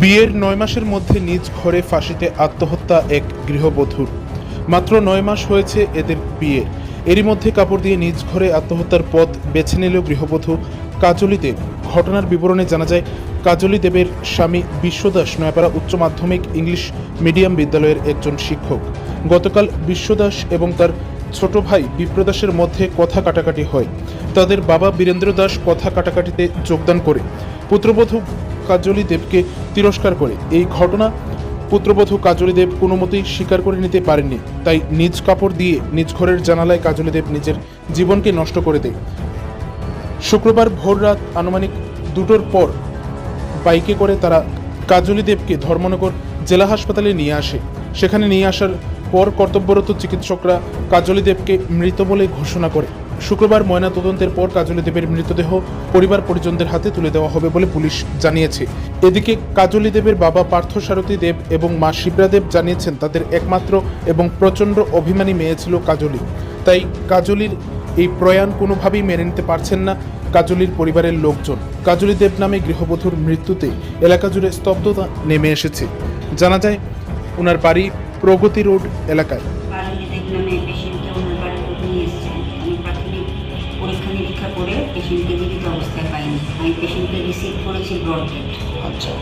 বিয়ের নয় মাসের মধ্যে নিজ ঘরে ফাঁসিতে আত্মহত্যা এক গৃহবধূর। মাত্র নয় মাস হয়েছে এদের বিয়ে। এরই মধ্যে কাপড় দিয়ে নিজ ঘরে আত্মহত্যার পথ বেছে নিল গৃহবধূ কাজলি দেব। ঘটনার বিবরণে জানা যায়, কাজলি দেবের স্বামী বিশ্বদাস নয়াপাড়া উচ্চ মাধ্যমিক ইংলিশ মিডিয়াম বিদ্যালয়ের একজন শিক্ষক। গতকাল বিশ্বদাস এবং তার ছোট ভাই বিপ্রদাসের মধ্যে কথা কাটাকাটি হয়। তাদের বাবা বীরেন্দ্র দাস কথা কাটাকাটিতে যোগদান করে। পুত্রবধূ কাজলি দেবকে তিরস্কার করে। এই ঘটনা পুত্রবধূ কাজলি দেব কোনো মতেই স্বীকার করে নিতে পারেননি। তাই নিজ কাপড় দিয়ে নিজ ঘরের জানালায় কাজলি দেব নিজের জীবনকে নষ্ট করে দেয়। শুক্রবার ভোর রাত আনুমানিক দুটোর পর বাইকে করে তারা কাজলি দেবকে ধর্মনগর জেলা হাসপাতালে নিয়ে আসে। সেখানে নিয়ে আসার পর কর্তব্যরত চিকিৎসকরা কাজলি দেবকে মৃত বলে ঘোষণা করে। শুক্রবার ময়না তদন্তের পর কাজলি দেবের মৃতদেহ পরিবার পরিজনদের হাতে তুলে দেওয়া হবে বলে পুলিশ জানিয়েছে। এদিকে কাজলি দেবের বাবা পার্থ সারথী দেব এবং মা শিবরা দেব জানিয়েছেন তাদের একমাত্র এবং প্রচণ্ড অভিমানী মেয়ে ছিল কাজলি। তাই কাজলির এই প্রয়াণ কোনোভাবেই মেনে নিতে পারছেন না কাজলির পরিবারের লোকজন। কাজলি দেব নামে গৃহবধূর মৃত্যুতে এলাকা জুড়ে স্তব্ধতা নেমে এসেছে। জানা যায় ওনার বাড়ি প্রগতি রোড এলাকায়। পরীক্ষা করে পেশেন্টকে জীবিত অবস্থায় পাইনি আমি পেশেন্টকে রিসিভ করেছি ব্রডগেট আচ্ছা।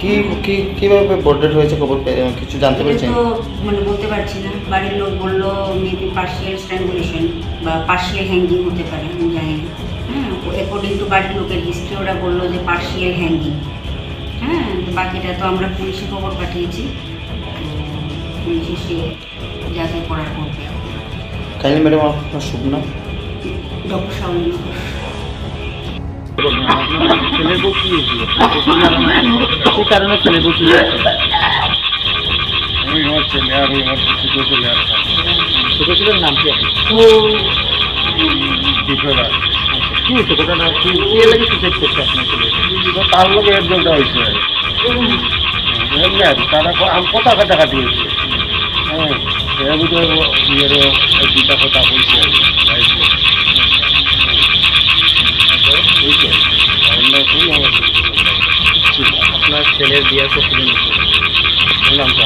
কি কি কীভাবে বোর্ডেড হয়েছে খবর কিছু জানতে এটা পেরেছেন? তো মানে বলতে পারছি না। বাড়ির লোক বলল মেবি পার্শিয়াল স্ট্র্যাঙ্গুলেশন বা পার্শিয়াল হ্যাঙ্গিং হতে পারে আমি জানি না। হ্যাঁ অ্যাকর্ডিং টু বাড়ির লোকের হিস্ট্রি ওরা বলল যে পার্শিয়াল হ্যাঙ্গিং হ্যাঁ বাকিটা তো আমরা পুলিশে খবর পাঠিয়েছি। পুলিশ এসে যা যা করার করবে কাইন্ডলি ম্যাডাম আপনার শুভ নাম ডক্টর শাওলিন ঘোষ ছেলে কারণে ছেলে বসিয়েছে আমি আমার ছেলে আর ওই আমার ছোট ছেলে আর ছোট ছেলের নাম কি আপনার বিফলা কি হচ্ছে ঘটনা কি কি লাগে সুযোগ করছে আপনার ছেলে তার লোক এর জন্য হয়েছে এমনি আর কি, তারা ক- কথা কাটাকাটি হয়েছে হ্যাঁ দুটা কথা হয়েছে হয়েছে। অন্য কোনো আপনার ছেলের বিয়ে করছিলেন বললাম তো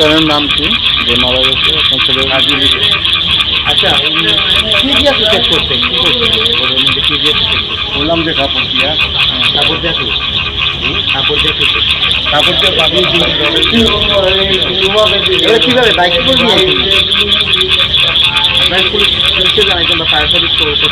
আপনার নাম কি? যে মারা গেছে আপনার ছেলে আচ্ছা কি দিয়ে চেক করতেন কি করতেন কি দিয়ে চেক করতেন বললাম যে কাপড় দিয়া। কাপড় দিয়ে কি? কাপড় দিয়ে কি? কাপড় দিয়ে পাঠিয়ে দিন। কীভাবে? বাইক করে দিয়ে? আপনার পুলিশ পুলিশকে জানাইছেন বা ফায়ার সার্ভিস করছেন